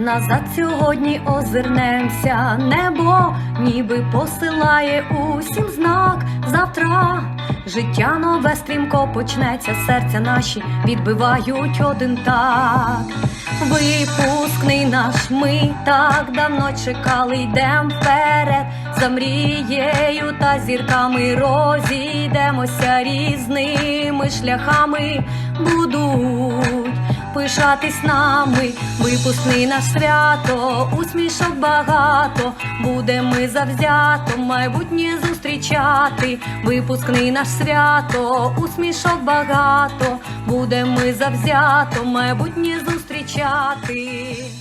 Назад сьогодні озирнемося, небо ніби посилає усім знак. Завтра життя нове стрімко почнеться, серця наші відбивають один так. Випускний наш ми так давно чекали, йдем вперед, за мрією та зірками. Розійдемося різними шляхами. Будуть пишатись нами, випускний наш свято, усмішок багато, будемо ми завзято майбутнє зустрічати, випускний наш свято, усмішок багато, будемо ми завзято майбутнє зустрічати.